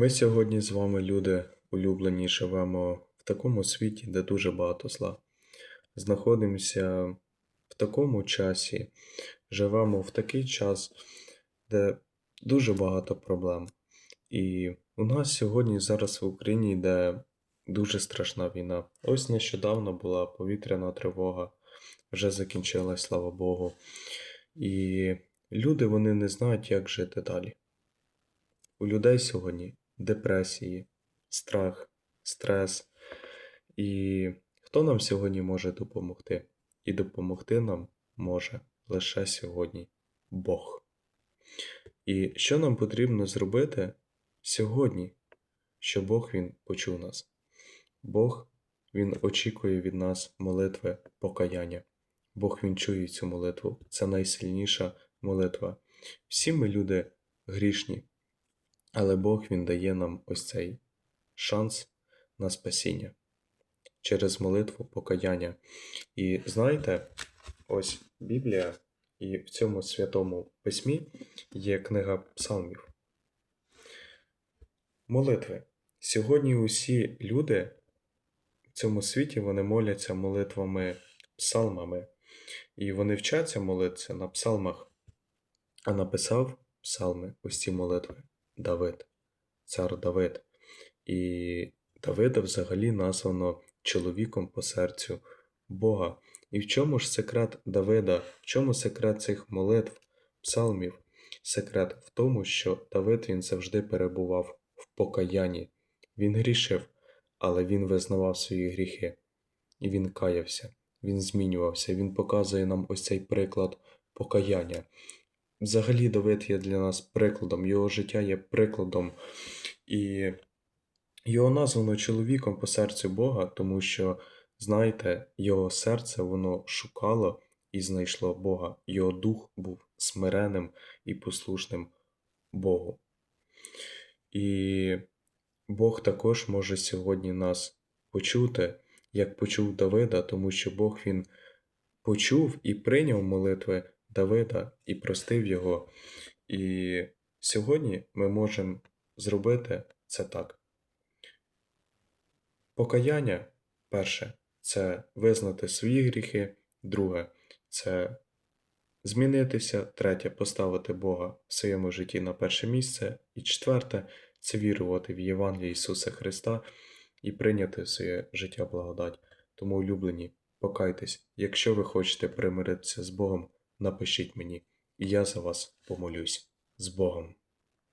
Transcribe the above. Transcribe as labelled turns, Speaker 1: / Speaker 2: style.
Speaker 1: Ми сьогодні з вами, люди улюблені, живемо в такому світі, де дуже багато зла. Знаходимося в такому часі, живемо в такий час, де дуже багато проблем. І у нас сьогодні зараз в Україні йде дуже страшна війна. Ось нещодавно була повітряна тривога, вже закінчилась, слава Богу. І люди вони не знають, як жити далі. У людей сьогодні депресії, страх, стрес. І хто нам сьогодні може допомогти? І допомогти нам може лише сьогодні Бог. І що нам потрібно зробити сьогодні, що Бог Він почув нас? Бог Він очікує від нас молитви покаяння. Бог Він чує цю молитву. Це найсильніша молитва. Всі ми люди грішні, але Бог Він дає нам ось цей шанс на спасіння через молитву покаяння. І знаєте, ось Біблія і в цьому святому письмі є книга псалмів. Молитви. Сьогодні усі люди в цьому світі вони моляться молитвами псалмами, і вони вчаться молитися на псалмах, а написав псалми ось ці молитви Давид, цар Давид. І Давида взагалі названо чоловіком по серцю Бога. І в чому ж секрет Давида? В чому секрет цих молитв, псалмів? Секрет в тому, що Давид він завжди перебував в покаянні. Він грішив, але він визнавав свої гріхи. І він каявся, він змінювався, він показує нам ось цей приклад покаяння. Взагалі, Давид є для нас прикладом, його життя є прикладом. І його названо чоловіком по серцю Бога, тому що, знаєте, його серце воно шукало і знайшло Бога. Його дух був смиреним і послушним Богу. І Бог також може сьогодні нас почути, як почув Давида, тому що Бог він почув і прийняв молитви Давида і простив його. І сьогодні ми можемо зробити це так. Покаяння перше це визнати свої гріхи, друге це змінитися, третє поставити Бога в своєму житті на перше місце, і четверте це вірувати в Євангеліє Ісуса Христа і прийняти в своє життя благодать. Тому, улюблені, покайтесь, якщо ви хочете примиритися з Богом, напишіть мені, і я за вас помолюсь з Богом.